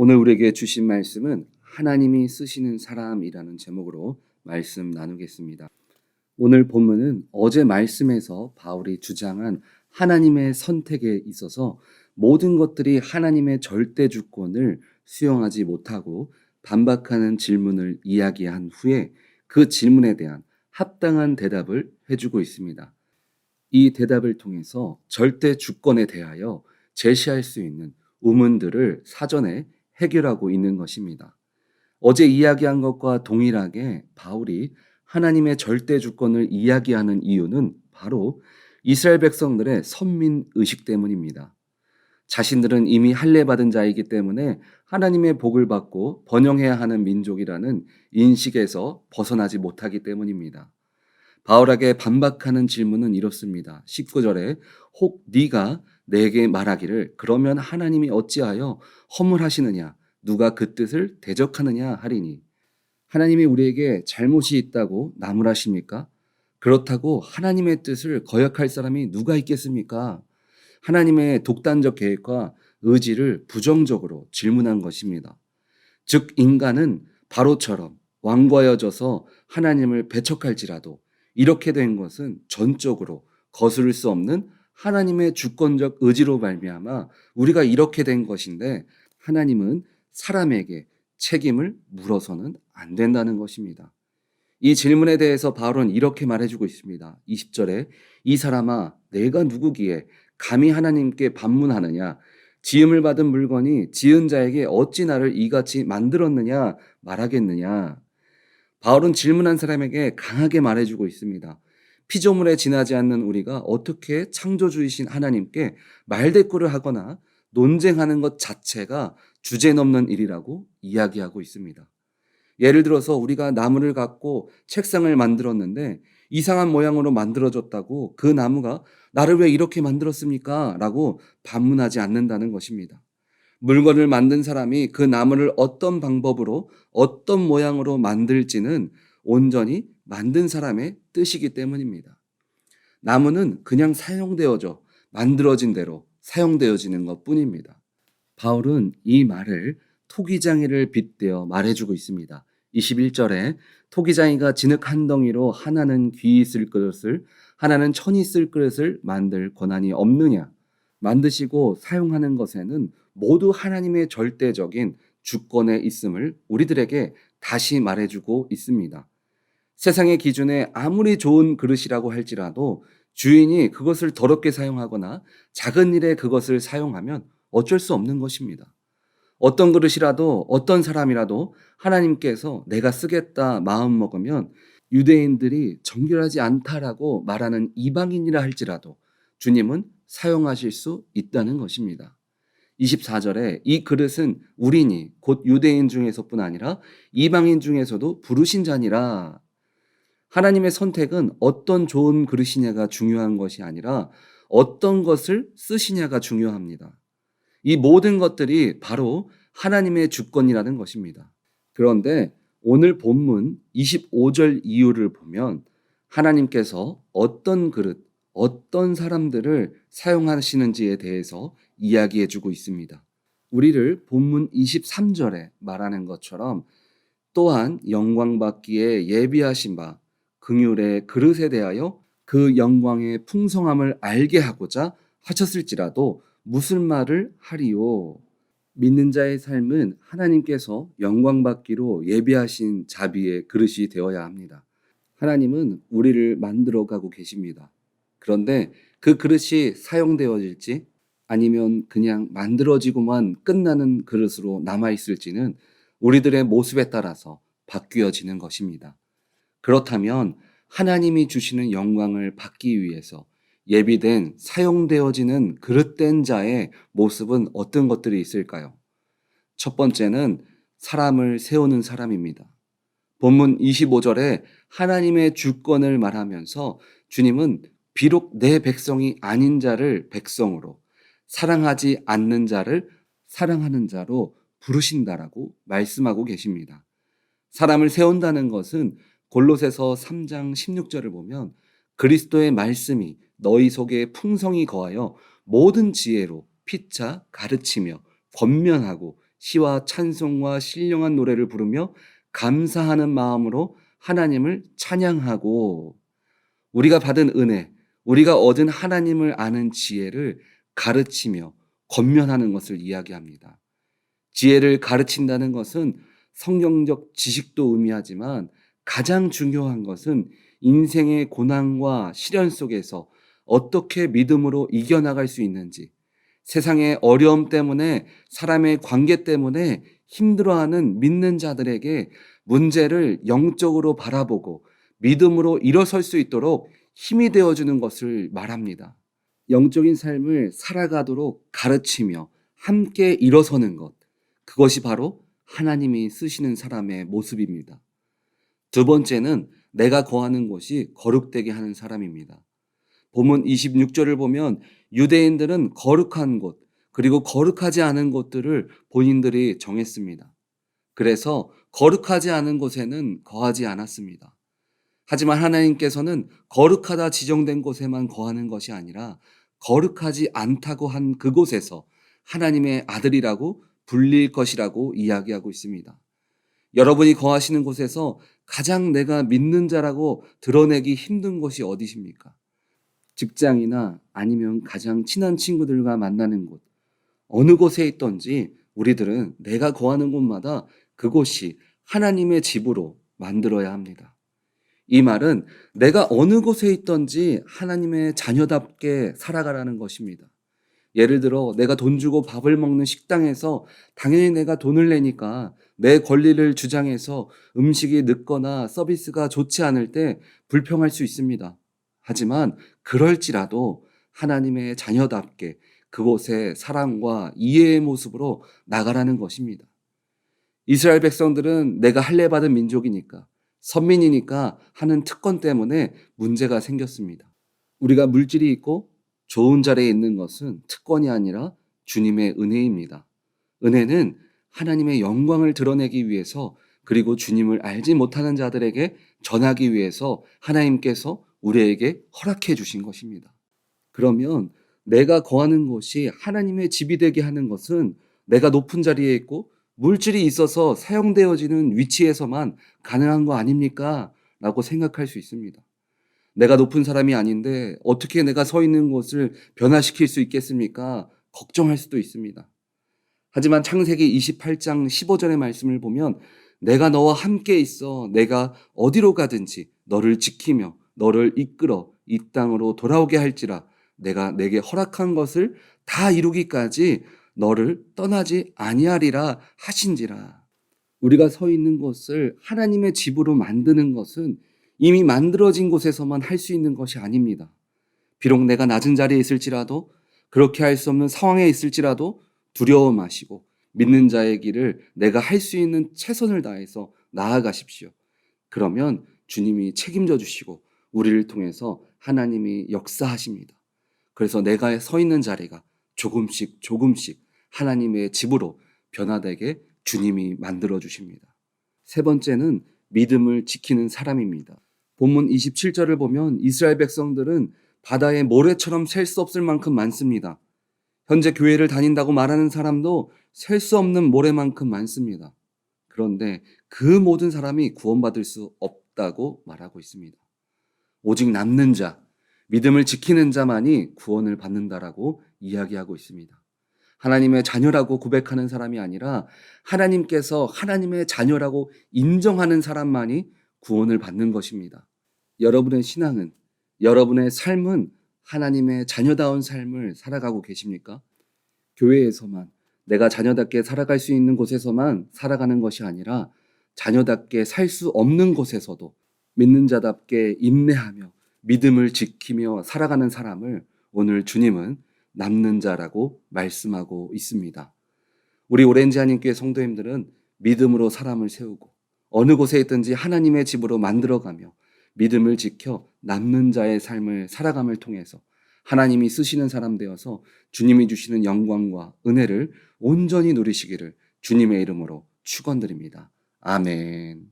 오늘 우리에게 주신 말씀은 하나님이 쓰시는 사람이라는 제목으로 말씀 나누겠습니다. 오늘 본문은 어제 말씀에서 바울이 주장한 하나님의 선택에 있어서 모든 것들이 하나님의 절대 주권을 수용하지 못하고 반박하는 질문을 이야기한 후에 그 질문에 대한 합당한 대답을 해주고 있습니다. 이 대답을 통해서 절대 주권에 대하여 제시할 수 있는 우문들을 사전에 해결하고 있는 것입니다. 어제 이야기한 것과 동일하게 바울이 하나님의 절대 주권을 이야기하는 이유는 바로 이스라엘 백성들의 선민 의식 때문입니다. 자신들은 이미 할례 받은 자이기 때문에 하나님의 복을 받고 번영해야 하는 민족이라는 인식에서 벗어나지 못하기 때문입니다. 바울에게 반박하는 질문은 이렇습니다. 19절에 혹 네가 내게 말하기를 그러면 하나님이 어찌하여 허물하시느냐 누가 그 뜻을 대적하느냐 하리니 하나님이 우리에게 잘못이 있다고 나무라십니까? 그렇다고 하나님의 뜻을 거역할 사람이 누가 있겠습니까? 하나님의 독단적 계획과 의지를 부정적으로 질문한 것입니다. 즉, 인간은 바로처럼 왕과여져서 하나님을 배척할지라도 이렇게 된 것은 전적으로 거스를 수 없는 하나님의 주권적 의지로 말미암아 우리가 이렇게 된 것인데 하나님은 사람에게 책임을 물어서는 안 된다는 것입니다. 이 질문에 대해서 바울은 이렇게 말해주고 있습니다. 20절에 이 사람아 내가 누구기에 감히 하나님께 반문하느냐 지음을 받은 물건이 지은 자에게 어찌 나를 이같이 만들었느냐 말하겠느냐 바울은 질문한 사람에게 강하게 말해주고 있습니다. 피조물에 지나지 않는 우리가 어떻게 창조주이신 하나님께 말대꾸를 하거나 논쟁하는 것 자체가 주제 넘는 일이라고 이야기하고 있습니다. 예를 들어서 우리가 나무를 갖고 책상을 만들었는데 이상한 모양으로 만들어졌다고 그 나무가 나를 왜 이렇게 만들었습니까? 라고 반문하지 않는다는 것입니다. 물건을 만든 사람이 그 나무를 어떤 방법으로 어떤 모양으로 만들지는 온전히 만든 사람의 뜻이기 때문입니다. 나무는 그냥 사용되어져 만들어진 대로 사용되어지는 것 뿐입니다. 바울은 이 말을 토기장이를 빗대어 말해주고 있습니다. 21절에 토기장이가 진흙 한 덩이로 하나는 귀 있을 그릇을 하나는 천이 쓸 그릇을 만들 권한이 없느냐 만드시고 사용하는 것에는 모두 하나님의 절대적인 주권에 있음을 우리들에게 다시 말해주고 있습니다. 세상의 기준에 아무리 좋은 그릇이라고 할지라도 주인이 그것을 더럽게 사용하거나 작은 일에 그것을 사용하면 어쩔 수 없는 것입니다. 어떤 그릇이라도 어떤 사람이라도 하나님께서 내가 쓰겠다 마음 먹으면 유대인들이 정결하지 않다라고 말하는 이방인이라 할지라도 주님은 사용하실 수 있다는 것입니다. 24절에 이 그릇은 우리니 곧 유대인 중에서뿐 아니라 이방인 중에서도 부르신 자니라. 하나님의 선택은 어떤 좋은 그릇이냐가 중요한 것이 아니라 어떤 것을 쓰시냐가 중요합니다. 이 모든 것들이 바로 하나님의 주권이라는 것입니다. 그런데 오늘 본문 25절 이유를 보면 하나님께서 어떤 그릇, 어떤 사람들을 사용하시는지에 대해서 이야기해 주고 있습니다. 우리를 본문 23절에 말하는 것처럼 또한 영광 받기에 예비하신 바 긍휼의 그릇에 대하여 그 영광의 풍성함을 알게 하고자 하셨을지라도 무슨 말을 하리요? 믿는 자의 삶은 하나님께서 영광 받기로 예비하신 자비의 그릇이 되어야 합니다. 하나님은 우리를 만들어 가고 계십니다. 그런데 그 그릇이 사용되어질지 아니면 그냥 만들어지고만 끝나는 그릇으로 남아있을지는 우리들의 모습에 따라서 바뀌어지는 것입니다. 그렇다면 하나님이 주시는 영광을 받기 위해서 예비된 사용되어지는 그릇된 자의 모습은 어떤 것들이 있을까요? 첫 번째는 사람을 세우는 사람입니다. 본문 25절에 하나님의 주권을 말하면서 주님은 비록 내 백성이 아닌 자를 백성으로 사랑하지 않는 자를 사랑하는 자로 부르신다라고 말씀하고 계십니다. 사람을 세운다는 것은 골로새서 3장 16절을 보면 그리스도의 말씀이 너희 속에 풍성히 거하여 모든 지혜로 피차 가르치며 권면하고 시와 찬송과 신령한 노래를 부르며 감사하는 마음으로 하나님을 찬양하고 우리가 받은 은혜, 우리가 얻은 하나님을 아는 지혜를 가르치며 권면하는 것을 이야기합니다. 지혜를 가르친다는 것은 성경적 지식도 의미하지만 가장 중요한 것은 인생의 고난과 시련 속에서 어떻게 믿음으로 이겨나갈 수 있는지, 세상의 어려움 때문에 사람의 관계 때문에 힘들어하는 믿는 자들에게 문제를 영적으로 바라보고 믿음으로 일어설 수 있도록 힘이 되어주는 것을 말합니다. 영적인 삶을 살아가도록 가르치며 함께 일어서는 것. 그것이 바로 하나님이 쓰시는 사람의 모습입니다. 두 번째는 내가 거하는 곳이 거룩되게 하는 사람입니다. 본문 26절을 보면 유대인들은 거룩한 곳, 그리고 거룩하지 않은 곳들을 본인들이 정했습니다. 그래서 거룩하지 않은 곳에는 거하지 않았습니다. 하지만 하나님께서는 거룩하다 지정된 곳에만 거하는 것이 아니라 거룩하지 않다고 한 그곳에서 하나님의 아들이라고 불릴 것이라고 이야기하고 있습니다. 여러분이 거하시는 곳에서 가장 내가 믿는 자라고 드러내기 힘든 곳이 어디십니까? 직장이나 아니면 가장 친한 친구들과 만나는 곳, 어느 곳에 있던지 우리들은 내가 거하는 곳마다 그곳이 하나님의 집으로 만들어야 합니다. 이 말은 내가 어느 곳에 있던지 하나님의 자녀답게 살아가라는 것입니다. 예를 들어 내가 돈 주고 밥을 먹는 식당에서 당연히 내가 돈을 내니까 내 권리를 주장해서 음식이 늦거나 서비스가 좋지 않을 때 불평할 수 있습니다. 하지만 그럴지라도 하나님의 자녀답게 그곳에 사랑과 이해의 모습으로 나가라는 것입니다. 이스라엘 백성들은 내가 할례 받은 민족이니까 선민이니까 하는 특권 때문에 문제가 생겼습니다. 우리가 물질이 있고 좋은 자리에 있는 것은 특권이 아니라 주님의 은혜입니다. 은혜는 하나님의 영광을 드러내기 위해서 그리고 주님을 알지 못하는 자들에게 전하기 위해서 하나님께서 우리에게 허락해 주신 것입니다. 그러면 내가 거하는 곳이 하나님의 집이 되게 하는 것은 내가 높은 자리에 있고 물질이 있어서 사용되어지는 위치에서만 가능한 거 아닙니까? 라고 생각할 수 있습니다. 내가 높은 사람이 아닌데 어떻게 내가 서 있는 곳을 변화시킬 수 있겠습니까? 걱정할 수도 있습니다. 하지만 창세기 28장 15절의 말씀을 보면 내가 너와 함께 있어 내가 어디로 가든지 너를 지키며 너를 이끌어 이 땅으로 돌아오게 할지라 내가 내게 허락한 것을 다 이루기까지 너를 떠나지 아니하리라 하신지라. 우리가 서 있는 곳을 하나님의 집으로 만드는 것은 이미 만들어진 곳에서만 할 수 있는 것이 아닙니다. 비록 내가 낮은 자리에 있을지라도 그렇게 할 수 없는 상황에 있을지라도 두려워 마시고 믿는 자의 길을 내가 할 수 있는 최선을 다해서 나아가십시오. 그러면 주님이 책임져 주시고 우리를 통해서 하나님이 역사하십니다. 그래서 내가 서 있는 자리가 조금씩 조금씩 하나님의 집으로 변화되게 주님이 만들어 주십니다. 세 번째는 믿음을 지키는 사람입니다. 본문 27절을 보면 이스라엘 백성들은 바다의 모래처럼 셀 수 없을 만큼 많습니다. 현재 교회를 다닌다고 말하는 사람도 셀 수 없는 모래만큼 많습니다. 그런데 그 모든 사람이 구원받을 수 없다고 말하고 있습니다. 오직 남는 자, 믿음을 지키는 자만이 구원을 받는다라고 이야기하고 있습니다. 하나님의 자녀라고 고백하는 사람이 아니라 하나님께서 하나님의 자녀라고 인정하는 사람만이 구원을 받는 것입니다. 여러분의 신앙은, 여러분의 삶은 하나님의 자녀다운 삶을 살아가고 계십니까? 교회에서만 내가 자녀답게 살아갈 수 있는 곳에서만 살아가는 것이 아니라 자녀답게 살 수 없는 곳에서도 믿는 자답게 인내하며 믿음을 지키며 살아가는 사람을 오늘 주님은 남는 자라고 말씀하고 있습니다. 우리 오렌지 하님께 성도님들은 믿음으로 사람을 세우고 어느 곳에 있든지 하나님의 집으로 만들어가며 믿음을 지켜 남는 자의 삶을 살아감을 통해서 하나님이 쓰시는 사람 되어서 주님이 주시는 영광과 은혜를 온전히 누리시기를 주님의 이름으로 축원드립니다. 아멘.